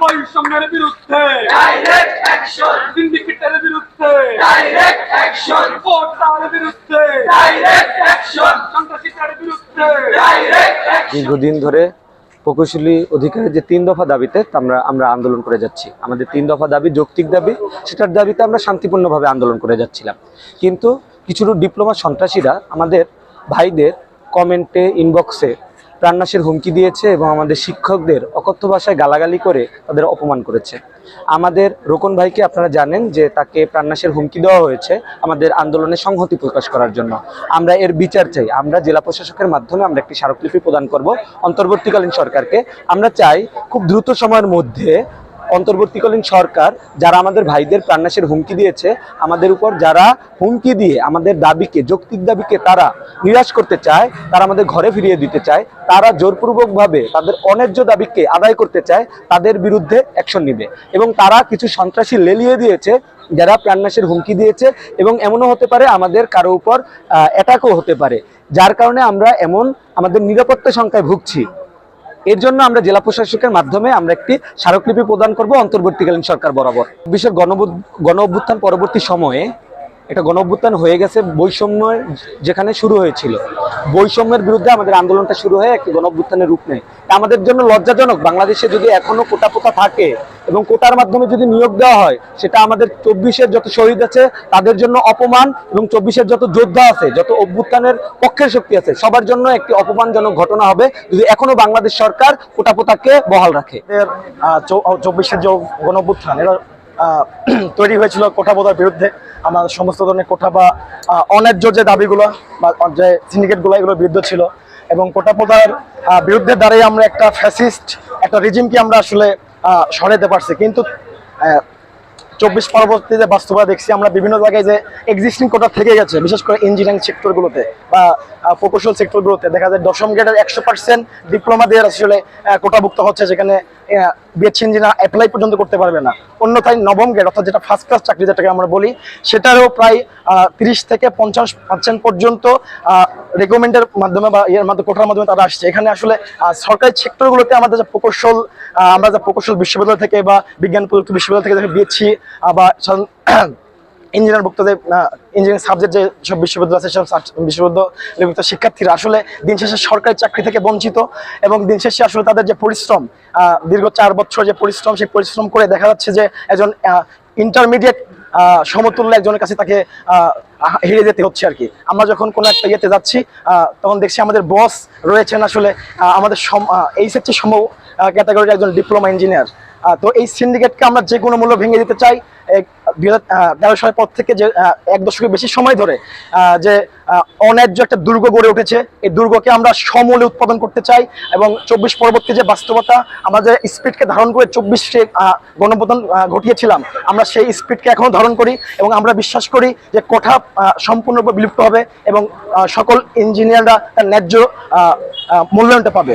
বৈষম্যের বিরুদ্ধে। Direct action সিন্ডিকেটের বিরুদ্ধে। ডাইরেক্ট অ্যাকশন কোটার বিরুদ্ধে। ডাইরেক্ট অ্যাকশন সন্ত্রাসীদের বিরুদ্ধে। ডাইরেক্ট অ্যাকশন দীর্ঘদিন ধরে প্রকৌশলী অধিকারের যে তিন দফা দাবিতে আমরা আমরা আন্দোলন করে যাচ্ছি। আমাদের তিন দফা দাবি যৌক্তিক দাবি সেটার দাবিতে আমরা শান্তিপূর্ণভাবে আন্দোলন করে যাচ্ছিলাম। কিন্তু কিছু ডিপ্লোমা সন্ত্রাসীরা আমাদের ভাইদের কমেন্টে ইনবক্সে প্রাণনাশের হুমকি দিয়েছে এবং আমাদের শিক্ষকদের অকথ্য ভাষায় গালাগালি করে তাদের অপমান করেছে। আমাদের রোকন ভাইকে আপনারা জানেন যে তাকে প্রাণনাশের হুমকি দেওয়া হয়েছে আমাদের আন্দোলনে সংহতি প্রকাশ করার জন্য। আমরা এর বিচার চাই। আমরা জেলা প্রশাসকের মাধ্যমে আমরা একটি স্মারকলিপি প্রদান করব। অন্তর্বর্তীকালীন সরকারকে। আমরা চাই খুব দ্রুত সময়ের মধ্যে অন্তর্বর্তীকালীন সরকার যারা আমাদের ভাইদের প্রাণনাশের হুমকি দিয়েছে, আমাদের উপর যারা হুমকি দিয়ে আমাদের দাবিকে, যৌক্তিক দাবিকে তারা নিরাশ করতে চায়, তারা আমাদের ঘরে ফিরিয়ে দিতে চায়, তারা জোরপূর্বকভাবে তাদের অন্যায্য দাবিকে আদায় করতে চায়, তাদের বিরুদ্ধে অ্যাকশন নিবে। এবং তারা কিছু সন্ত্রাসী লেলিয়ে দিয়েছে, যারা প্রাণনাশের হুমকি দিয়েছে এবং এমনও হতে পারে আমাদের কারও উপর অ্যাটাকও হতে পারে। যার কারণে আমরা এমন আমাদের নিরাপত্তা সংখ্যায় ভুগছি। এর জন্য আমরা জেলা প্রশাসকের মাধ্যমে আমরা একটি স্মারকলিপি প্রদান করব অন্তর্বর্তীকালীন সরকার বরাবর। বিশ্বের গণ গণ অভ্যুত্থান পরবর্তী সময়ে এটা গণ অভ্যুত্থান হয়ে গেছে বৈষম্যের যেখানে শুরু হয়েছিল। বৈষম্যের বিরুদ্ধে আমাদের আন্দোলনটা শুরু হয়ে একটি গণ অভ্যুত্থানের রূপ নেয়। আমাদের জন্য লজ্জাজনক। বাংলাদেশে যদি এখনও কোটা পোতা থাকে এবং কোটার মাধ্যমে যদি নিয়োগ দেওয়া হয় সেটা আমাদের চব্বিশের যত শহীদ আছে তাদের জন্য অপমান এবং চব্বিশের যত যোদ্ধা আছে যত অভ্যুত্থানের পক্ষের শক্তি আছে সবার জন্য একটি অপমানজনক ঘটনা হবে যদি এখনও বাংলাদেশ সরকার কোটা পোতাকে বহাল রাখে। এর চব্বিশের যে গণঅভ্যুত্থান আহ, তৈরি হয়েছিল কোঠা বোধার বিরুদ্ধে। আমাদের সমস্ত ধরনের কোঠা বা অন্যায্য যে দাবিগুলো বা, যে সিন্ডিকেটগুলো এগুলোর বিরুদ্ধে ছিল। এবং কোটা পোতার বিরুদ্ধে দাঁড়িয়ে আমরা একটা ফ্যাসিস্ট একটা রিজিমকে আমরা আসলে সরাতে পারছি। কিন্তু চব্বিশ পরবর্তীতে বাস্তবতা দেখছি, আমরা বিভিন্ন জায়গায় যে এক্সিস্টিং কোটা থেকে গেছে, বিশেষ করে ইঞ্জিনিয়ারিং সেক্টরগুলোতে বা প্রকৌশল সেক্টরগুলোতে দেখা যায় দশম গ্রেডের একশো পার্সেন্ট ডিপ্লোমা দিয়ে আসলে কোটাভুক্ত হচ্ছে, যেখানে বিএসসি ইঞ্জিনিয়ার অ্যাপ্লাই পর্যন্ত করতে পারবে না। অন্যথায় নবম গ্রেড অর্থাৎ যেটা ফার্স্ট ক্লাস চাকরি যেটাকে আমরা বলি, সেটারও প্রায় তিরিশ থেকে পঞ্চাশ পার্সেন্ট পর্যন্ত রেকমেন্ডের মাধ্যমে বা ইয়ের মাধ্যমে কোটার মাধ্যমে তারা আসছে। এখানে আসলে সরকারি সেক্টরগুলোতে আমাদের যে প্রকৌশল আমরা যে প্রকৌশল বিশ্ববিদ্যালয় থেকে বা বিজ্ঞান প্রযুক্তি বিশ্ববিদ্যালয় থেকে বিএসসি বা ইঞ্জিনিয়ার ভুক্ত যে ইঞ্জিনিয়ারিং সাবজেক্ট যে সব বিশ্ববিদ্যালয় আছে, সব বিশ্ববিদ্যালয়ভুক্ত শিক্ষার্থীরা আসলে দিন শেষে সরকারি চাকরি থেকে বঞ্চিত এবং দিন শেষে আসলে তাদের যে পরিশ্রম দীর্ঘ চার বছর যে পরিশ্রম, সেই পরিশ্রম করে দেখা যাচ্ছে যে একজন ইন্টারমিডিয়েট সমতুল্য একজনের কাছে তাকে হেরে যেতে হচ্ছে আর কি। আমরা যখন কোনো একটা ইয়েতে যাচ্ছি তখন দেখছি আমাদের বস রয়েছেন আসলে আমাদের এই সেক্টর সম ক্যাটাগরির একজন ডিপ্লোমা ইঞ্জিনিয়ার তো এই সিন্ডিকেটকে আমরা যে কোনো মূল্য ভেঙে দিতে চাই দুই হাজার তেরো সালের পর থেকে যে এক দশকের বেশি সময় ধরে যে অন্যায্য একটা দুর্গ গড়ে উঠেছে, এই দুর্গকে আমরা সমূলে উৎপাদন করতে চাই এবং চব্বিশ পরবর্তী যে বাস্তবতা, আমরা যে স্পিডকে ধারণ করে চব্বিশে গণপতন ঘটিয়েছিলাম, আমরা সেই স্পিডকে এখনও ধারণ করি এবং আমরা বিশ্বাস করি যে কোঠা সম্পূর্ণরূপে বিলুপ্ত হবে এবং সকল ইঞ্জিনিয়াররা তার ন্যায্য মূল্যায়নটা পাবে।